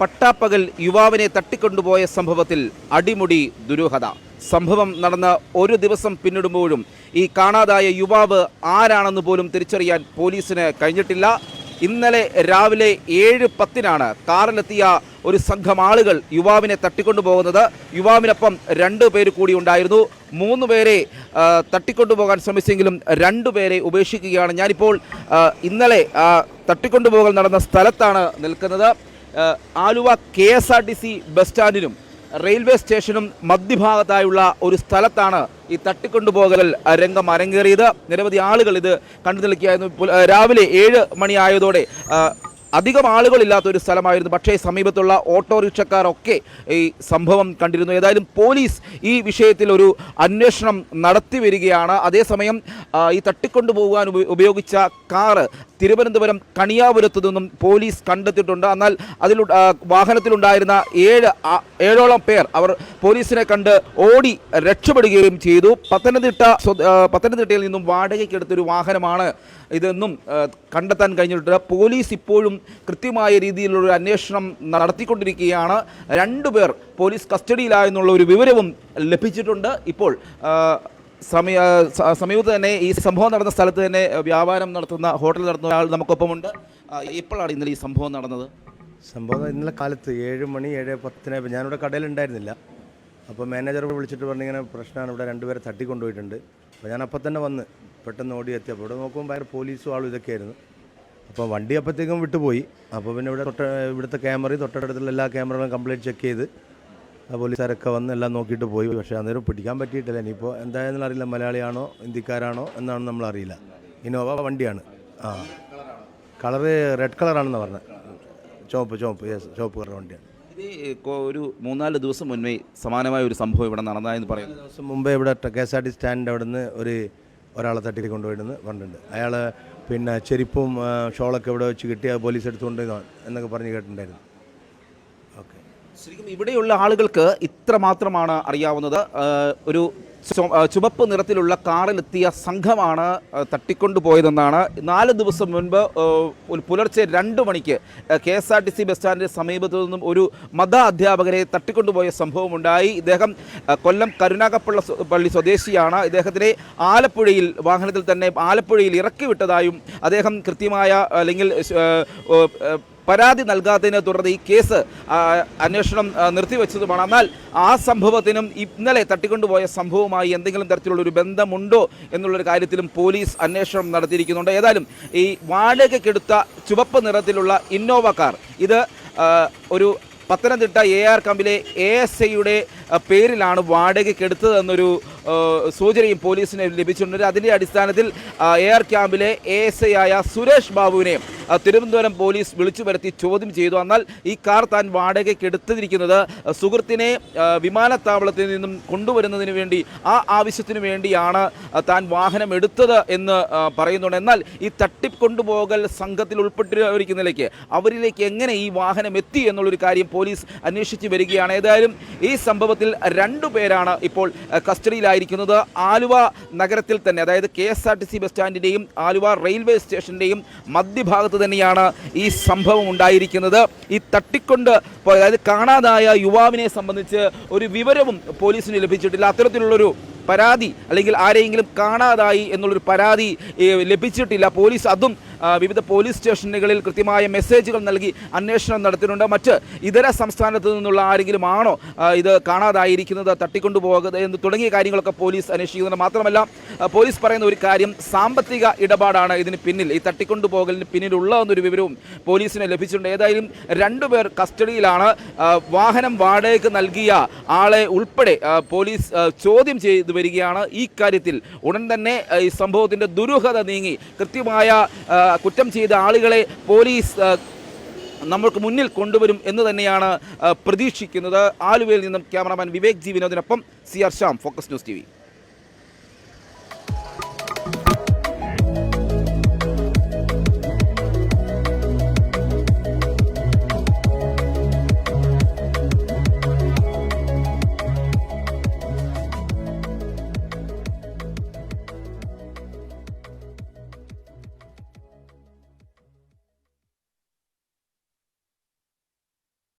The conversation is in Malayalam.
പട്ടാപ്പകൽ യുവാവിനെ തട്ടിക്കൊണ്ടുപോയ സംഭവത്തിൽ അടിമുടി ദുരൂഹത. സംഭവം നടന്ന ഒരു ദിവസം പിന്നിടുമ്പോഴും ഈ കാണാതായ യുവാവ് ആരാണെന്ന് പോലും തിരിച്ചറിയാൻ പോലീസിന് കഴിഞ്ഞിട്ടില്ല. ഇന്നലെ രാവിലെ ഏഴ് പത്തിനാണ് കാറിലെത്തിയ ഒരു സംഘം ആളുകൾ യുവാവിനെ തട്ടിക്കൊണ്ടുപോകുന്നത്. യുവാവിനൊപ്പം രണ്ട് പേര് കൂടി ഉണ്ടായിരുന്നു. മൂന്ന് പേരെ തട്ടിക്കൊണ്ടുപോകാൻ ശ്രമിച്ചെങ്കിലും രണ്ട് പേരെ ഉപേക്ഷിക്കുകയാണ്. ഞാനിപ്പോൾ ഇന്നലെ തട്ടിക്കൊണ്ടുപോകൽ നടന്ന സ്ഥലത്താണ് നിൽക്കുന്നത്. Aluva K S R T C bus സ്റ്റാൻഡിനും railway സ്റ്റേഷനും മധ്യഭാഗത്തായുള്ള ഒരു സ്ഥലത്താണ് ഈ തട്ടിക്കൊണ്ടുപോകൽ രംഗം അരങ്ങേറിയത്. നിരവധി ആളുകൾ ഇത് കണ്ടു നിൽക്കുകയായിരുന്നു. രാവിലെ ഏഴ് മണിയായതോടെ അധികം ആളുകളില്ലാത്ത ഒരു സ്ഥലമായിരുന്നു. പക്ഷേ സമീപത്തുള്ള ഓട്ടോറിക്ഷക്കാരൊക്കെ ഈ സംഭവം കണ്ടിരുന്നു. ഏതായാലും പോലീസ് ഈ വിഷയത്തിൽ ഒരു അന്വേഷണം നടത്തി വരികയാണ്. അതേസമയം ഈ തട്ടിക്കൊണ്ടുപോകാൻ ഉപയോഗിച്ച കാറ് തിരുവനന്തപുരം കണിയാപുരത്തു നിന്നും പോലീസ് കണ്ടെത്തിയിട്ടുണ്ട്. എന്നാൽ അതിൽ വാഹനത്തിലുണ്ടായിരുന്ന ഏഴ് ഏഴോളം പേർ അവർ പോലീസിനെ കണ്ട് ഓടി രക്ഷപ്പെടുകയും ചെയ്തു. പത്തനംതിട്ട പത്തനംതിട്ടയിൽ നിന്നും വാടകയ്ക്ക് എടുത്തൊരു വാഹനമാണ് ഇതെന്നും കണ്ടെത്താൻ കഴിഞ്ഞിട്ടുണ്ട്. പോലീസ് ഇപ്പോഴും കൃത്യമായ രീതിയിലുള്ള ഒരു അന്വേഷണം നടത്തിക്കൊണ്ടിരിക്കുകയാണ്. രണ്ടുപേർ പോലീസ് കസ്റ്റഡിയിലായെന്നുള്ള ഒരു വിവരവും ലഭിച്ചിട്ടുണ്ട്. ഇപ്പോൾ സമയ സമീപത്ത് തന്നെ ഈ സംഭവം നടന്ന സ്ഥലത്ത് തന്നെ വ്യാപാരം നടത്തുന്ന ഹോട്ടൽ നടത്തുന്ന ആൾ നമുക്കൊപ്പമുണ്ട്. എപ്പോഴാണ് ഇന്നലെ ഈ സംഭവം നടന്നത്? സംഭവം ഇന്നലെ കാലത്ത് ഏഴ് മണി ഏഴ് പത്തിന് ഞാനിവിടെ കടയിലുണ്ടായിരുന്നില്ല. അപ്പോൾ മാനേജർ വിളിച്ചിട്ട് പറഞ്ഞിങ്ങനെ പ്രശ്നമാണ് ഇവിടെ രണ്ടുപേരെ തട്ടിക്കൊണ്ടുപോയിട്ടുണ്ട്. അപ്പോൾ ഞാൻ അപ്പം തന്നെ വന്ന് പെട്ടെന്ന് ഓടി എത്തി. അപ്പോൾ ഇവിടെ നോക്കുമ്പോൾ ഭയങ്കര പോലീസും ആളും ഇതൊക്കെയായിരുന്നു. അപ്പോൾ വണ്ടി അപ്പോഴത്തേക്കും വിട്ടുപോയി. അപ്പോൾ പിന്നെ ഇവിടെ തൊട്ട് ഇവിടുത്തെ ക്യാമറയും തൊട്ടടുത്തുള്ള എല്ലാ ക്യാമറകളും കംപ്ലീറ്റ് ചെക്ക് ചെയ്ത് പോലീസുകാരൊക്കെ വന്ന് എല്ലാം നോക്കിയിട്ട് പോയി. പക്ഷേ അന്നേരം പിടിക്കാൻ പറ്റിയിട്ടില്ല. ഇനിയിപ്പോൾ എന്തായാലും അറിയില്ല മലയാളിയാണോ ഹിന്ദിക്കാരാണോ എന്നാണ് നമ്മൾ അറിയില്ല ഇന്നോവ വണ്ടിയാണ്. ആ. കളറ് റെഡ് കളറാണെന്ന് പറഞ്ഞത്. ചുവപ്പ് ചുവപ്പ്. യെസ് ചുവപ്പ് കളർ വണ്ടിയാണ്. ഇത് ഒരു മൂന്നാൽ ദിവസം മുൻപേ സമാനമായ ഒരു സംഭവം ഇവിടെ നടന്നതായെന്ന് പറയുന്നു ദിവസം മുമ്പേ ഇവിടെ കെ എസ് ആർ ടി സ്റ്റാൻഡിന്റെ അവിടെ നിന്ന് ഒരു ഒരാളെ തട്ടി കൊണ്ടുപോയിരുന്നു പറഞ്ഞിട്ടുണ്ട്. അയാൾ പിന്നെ ചെരുപ്പും ഷോളൊക്കെ ഇവിടെ വെച്ച് കിട്ടി പോലീസ് എടുത്തുകൊണ്ട് എന്നൊക്കെ പറഞ്ഞ് കേട്ടിട്ടുണ്ടായിരുന്നു. ശരിക്കും ഇവിടെയുള്ള ആളുകൾക്ക് ഇത്ര മാത്രമാണ് അറിയാവുന്നത് ഒരു ചുവപ്പ് നിറത്തിലുള്ള കാറിലെത്തിയ സംഘമാണ് തട്ടിക്കൊണ്ടുപോയതെന്നാണ്. നാല് ദിവസം മുൻപ് പുലർച്ചെ രണ്ട് മണിക്ക് K S R T C bus സ്റ്റാൻഡിന്റെ സമീപത്തു നിന്നും ഒരു മത അധ്യാപകരെ തട്ടിക്കൊണ്ടുപോയ സംഭവമുണ്ടായി. ഇദ്ദേഹം കൊല്ലം കരുനാഗപ്പള്ള പള്ളി സ്വദേശിയാണ്. ഇദ്ദേഹത്തിനെ ആലപ്പുഴയിൽ വാഹനത്തിൽ തന്നെ ആലപ്പുഴയിൽ ഇറക്കി വിട്ടതായും അദ്ദേഹം കൃത്യമായ അല്ലെങ്കിൽ പരാതി നൽകാത്തതിനെ തുടർന്ന് ഈ കേസ് അന്വേഷണം നിർത്തിവെച്ചതുമാണ്. എന്നാൽ ആ സംഭവത്തിനും ഇന്നലെ തട്ടിക്കൊണ്ടുപോയ സംഭവവുമായി എന്തെങ്കിലും തരത്തിലുള്ള ഒരു ബന്ധമുണ്ടോ എന്നുള്ളൊരു കാര്യത്തിലും പോലീസ് അന്വേഷണം നടത്തിയിരിക്കുന്നുണ്ട്. ഏതായാലും ഈ വാടകയ്ക്കെടുത്ത ചുവപ്പ് നിറത്തിലുള്ള ഇന്നോവ കാർ ഇത് ഒരു പത്തനംതിട്ട എ ആർ കമ്പിലെ എ എസ് ഐയുടെ പേരിലാണ് വാടകയ്ക്കെടുത്തത് എന്നൊരു സൂചനയും പോലീസിന് ലഭിച്ചിട്ടുണ്ട്. അതിന്റെ അടിസ്ഥാനത്തിൽ എ ആർ ക്യാമ്പിലെ എ എസ് ഐ ആയ സുരേഷ് ബാബുവിനെ ആ, തിരുവനന്തപുരം പോലീസ് വിളിച്ചു വരുത്തി ചോദ്യം ചെയ്തു. എന്നാൽ ഈ കാർ താൻ വാടകയ്ക്ക് എടുത്തിരിക്കുന്നത് സുഹൃത്തിനെ വിമാനത്താവളത്തിൽ നിന്നും കൊണ്ടുവരുന്നതിന് വേണ്ടി ആ ആവശ്യത്തിന് വേണ്ടിയാണ് താൻ വാഹനം എടുത്തത് എന്ന് പറയുന്നുണ്ട്. എന്നാൽ ഈ തട്ടിപ്പ് കൊണ്ടുപോകൽ സംഘത്തിൽ ഉൾപ്പെട്ടിരിക്കുന്നതിലേക്ക് അവരിലേക്ക് എങ്ങനെ ഈ വാഹനം എത്തി എന്നുള്ളൊരു കാര്യം പോലീസ് അന്വേഷിച്ചു വരികയാണ്. ഏതായാലും ഈ സംഭവത്തിൽ രണ്ടു പേരാണ് ഇപ്പോൾ കസ്റ്റഡിയിലായിരിക്കുന്നത്. ആലുവ നഗരത്തിൽ തന്നെ അതായത് K S R T C bus സ്റ്റാൻഡിന്റെയും Aluva railway സ്റ്റേഷന്റെയും മധ്യഭാഗത്ത് തന്നെയാണ് ഈ സംഭവം ഉണ്ടായിരിക്കുന്നത്. ഈ തട്ടിക്കൊണ്ട് അതായത് കാണാതായ യുവാവിനെ സംബന്ധിച്ച് ഒരു വിവരവും പോലീസിന് ലഭിച്ചിട്ടില്ല. അത്തരത്തിലുള്ളൊരു പരാതി അല്ലെങ്കിൽ ആരെയെങ്കിലും കാണാതായി എന്നുള്ളൊരു പരാതി ലഭിച്ചിട്ടില്ല. പോലീസ് അതും വിവിധ പോലീസ് സ്റ്റേഷനുകളിൽ കൃത്യമായ മെസ്സേജുകൾ നൽകി അന്വേഷണം നടത്തിയിട്ടുണ്ട്. മറ്റ് ഇതര സംസ്ഥാനത്ത് നിന്നുള്ള ആരെങ്കിലും ആണോ ഇത് കാണാതായിരിക്കുന്നത് തട്ടിക്കൊണ്ടുപോകുന്നത് എന്ന് തുടങ്ങിയ കാര്യങ്ങളൊക്കെ പോലീസ് അന്വേഷിക്കുന്നുണ്ട്. മാത്രമല്ല പോലീസ് പറയുന്ന ഒരു കാര്യം സാമ്പത്തിക ഇടപാടാണ് ഇതിന് പിന്നിൽ. ഈ തട്ടിക്കൊണ്ടുപോകലിന് പിന്നിലുള്ള എന്നൊരു വിവരവും പോലീസിന് ലഭിച്ചിട്ടുണ്ട്. ഏതായാലും രണ്ടുപേർ കസ്റ്റഡിയിലാണ്. വാഹനം വാടകയ്ക്ക് നൽകിയ ആളെ ഉൾപ്പെടെ പോലീസ് ചോദ്യം ചെയ്തു വരികയാണ്. ഈ കാര്യത്തിൽ ഉടൻ തന്നെ ഈ സംഭവത്തിന്റെ ദുരൂഹത നീങ്ങി. കൃത്യമായ കുറ്റം ചെയ്ത ആളുകളെ പോലീസ് നമ്മൾക്ക് മുന്നിൽ കൊണ്ടുവരും എന്ന് തന്നെയാണ് പ്രതീക്ഷിക്കുന്നത്. ആലുവയിൽ നിന്നും cameraman Vivek G വിനോദിനൊപ്പം C R Shyam focus news T